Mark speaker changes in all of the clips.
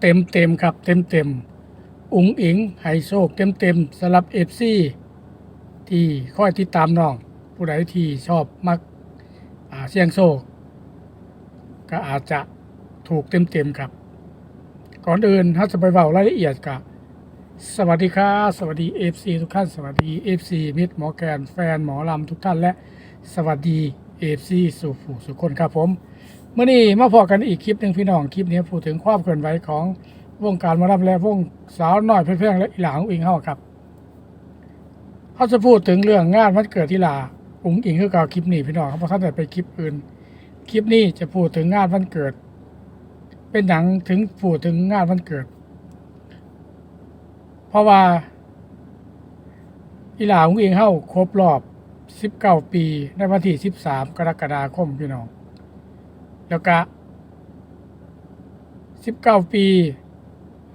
Speaker 1: เต็มเต็มครับเต็มเต็มอุ๋งอิงไฮโซกเต็มเต็มสำหรับเอฟซีที่คอยติดตามน้อง ผู้ใดที่ชอบมักเสียงโซกก็อาจจะถูกเต็มเต็มครับ ก่อนอื่นถ้าจะไปเบารายละเอียดกับสวัสดีครับสวัสดี FC ทุกท่านสวัสดี FC มิตรหมอแกนแฟนหมอลำทุกท่านและสวัสดี FC สุผู้สุคนครับผม เมื่อนี้มาพอกันอีกคลิปหนึ่งพี่น้องคลิปนี้พูดถึงความเคลื่อนไหวของวงการหมอลำและวงสาวน้อยเพื่อนๆและอีหลาของอิงเฮาครับเขาจะพูดถึงเรื่องงานวันเกิดที่ลาอุ๋งอิงคือเก่าคลิปนี้พี่น้องเขาพราะท่านแต่ไปคลิปอื่น คลิปนี้จะพูดถึงงานวันเกิด เป็นหนังถึงพูดถึงงานวันเกิด เพราะว่าอีหลาของเองเข้าครบรอบ 19 ปีในวันที่ 13 กรกฎาคมพี่น้อง แล้วก็19ปี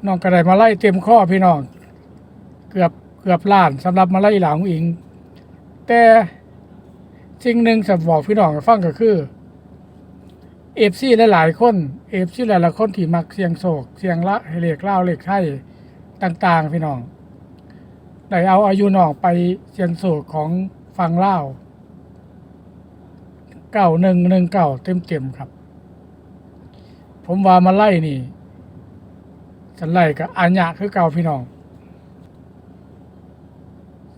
Speaker 1: น้องกระไดมาไล่เต็มข้อพี่น้อง เกือบเกือบล้านสำหรับมาไล่หลาของเองแต่สิ่งหนึ่งสำบอกพี่น้องฟังก็คือเอฟซีหลายๆคนเอฟซีหลายๆคนที่มักเสียงโศกเสียงละเหล็กเล่าเหล็กไทยต่าง ๆ พี่น้องได้เอาอายุน้องไปเสียงโศกของฟังเล่าเก่าหนึ่งหนึ่งเก่าเต็มเต็มๆครับ ผมว่ามาไล่นี่ฉันไล่กับอัญญะคือเก่าพี่น้อง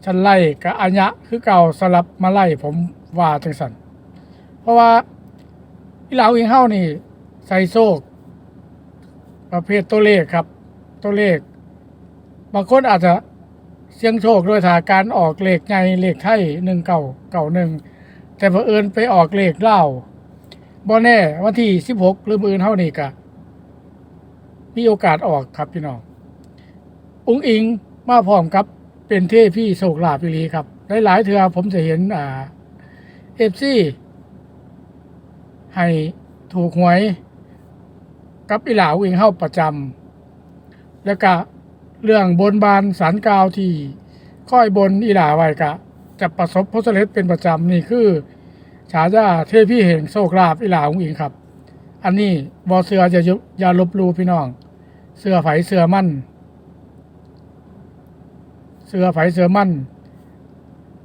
Speaker 1: ฉันไล่กับอัญญะคือเก่าสลับมาไล่ผมว่าจังสันเพราะว่าอีเหลาเองเฮ้านี่ ใส่โซก ประเภทตัวเลขครับ ตัวเลขบางคนอาจจะเสี่ยงโชคโดยสถาการออกเลขใหญ่เลขไทยหนึ่งเก่าเก่าหนึ่งแต่เผอิญไปออกเลขเล่า บ่แน่วันที่สิบหกหรือมืออื่นเท่านี้กะมีโอกาสออกครับพี่น้ององอิงมาพร้อมกับ เป็นเทพี่โศกลาภิรีครับ หลายๆเทือผมจะเห็นอ่าเอฟซีให้ถูกหวยกับอีหลาวอิงเข้าประจำแล้วก็เรื่องบนบานสารกาวที่ค่อยบนอีหลาไว้กะ จะประสบพบสำเร็จเป็นประจำนี่คือ ฉายาเทพี่แห่งโชคลาภอีหลาของอิงครับ อันนี้บอเสือจะอย่าลบลูพี่น้อง เสือไฝเสือมั่น เสือไฝเสือมั่น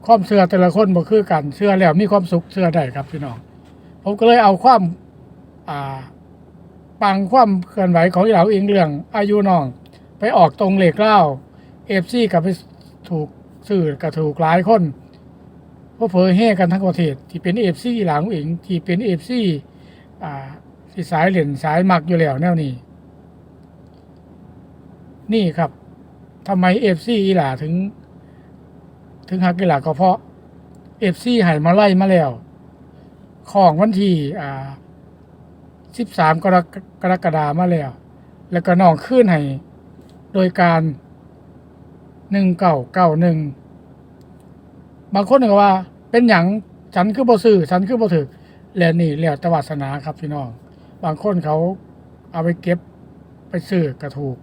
Speaker 1: ความเสือแต่ละคนบ่คือกันเสือแล้วมีความสุขเสือได้ครับพี่น้อง ผมก็เลยเอาความอ่าปังความเคลื่อนไหวของเหลาเองเรื่อง อายุน้อง ไปออกตรงเหล็กเล่าเอฟซีกับไปถูกสื่อกับถูกหลายคน เพราะเผยแห่กันทั้งประเทศ ที่เป็นเอฟซีหลังเองที่เป็นเอฟซีอ่าที่สายเหรียญสายมักอยู่แล้วแนวนี้นี่ครับทำไมเอฟซีอีหลาถึง ถึงฮักกีฬาก็เพราะเอฟซีให้มาไล่มาแล้ว ของวันที่อ่าสิบสามกรกกรกฎามาแล้ว แล้วก็น้องขึ้นให้ โดยการหนึ่งเก่าเก่าหนึ่ง บางคนก็ว่า เป็นอย่างฉันคือบ่ซื้อฉันคือบ่ถือแล้วนี่แล้วแตวาสนาครับพี่น้อง บางคนเขาเอาไปเก็บไปซื้อกระถูก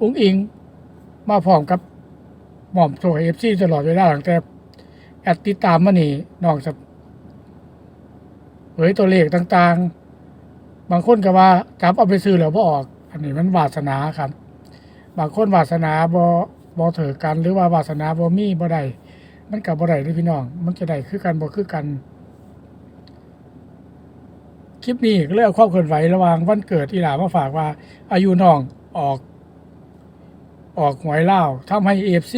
Speaker 1: อุ้งอิงมาพร้อมกับหม่อมโซเอฟซีตลอดเวลาหลังแต่แอดติดตามมานี่น้องจะเผยตัวเลขต่างๆ บางคนก็ว่าจับเอาไปซื้อแล้วบ่ออก อันนี้มันวาสนาครับ บางคนวาสนาบ่ บ่เถือกันหรือว่าวาสนาบ่มีบ่ได้มันกับบ่ได้เด้อพี่น้อง มันจะได้คือกันบ่คือกัน คลิปนี้ก็เลยเอาความเคลื่อนไหวระหว่างวันเกิดอีหลามาฝากว่า อายุน้องออก ออกหวยเล่าวทำให้ AFC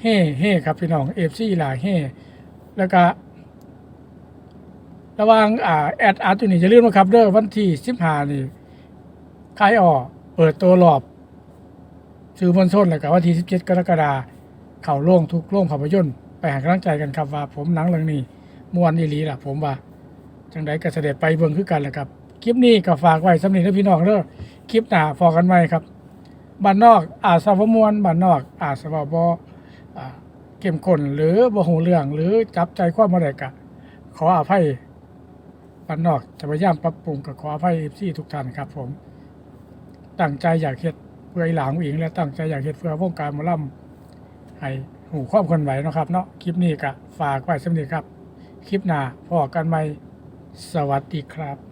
Speaker 1: เฮ่เฮ่ครับพี่น้อง AFC หลาเฮ่แล้วก็ระหว่างอ่าแอดอาร์ตัวนี้จะเลื่อนมาครับเด้อวันที่สิบห้านี่คายออเปิดตัวรอบ สื่อมวลชนแล้วก็วันที่สิบเจ็ดกรกฎาคมเข่าโล่งทุกโล่งภาพยนตร์ไปหากำลังใจกันครับว่า ผมหนังเรื่องนี้มวนอีหลีล่ะผมว่าจังไดก็เสด็จไปเบิ่งคือกันแหละครับคลิปนี้ก็ฝากไว้สำหรับพี่น้องเด้อคลิปหน้าพอกันไว้ครับบ้านนอกอาสาวมวนบ้านนอกอาสาวบอ่าเข้มข้นหรือบ่หูเรื่องหรือจับใจความบ่ได้กะขออภัยบ้านนอกจะพยายามปรับปรุงกับขออภัยเอฟซีทุกท่านครับผมตั้งใจอยากเฮ็ด เพื่อหลางอิงและตั้งใจอยากเห็ดเพื่อวงการมอลำให้หูความคนไหวนะครับเนาะคลิปนี้ก็ฝากไว้สำหรับครับ คลิปหน้าพอกันใหม่สวัสดีครับ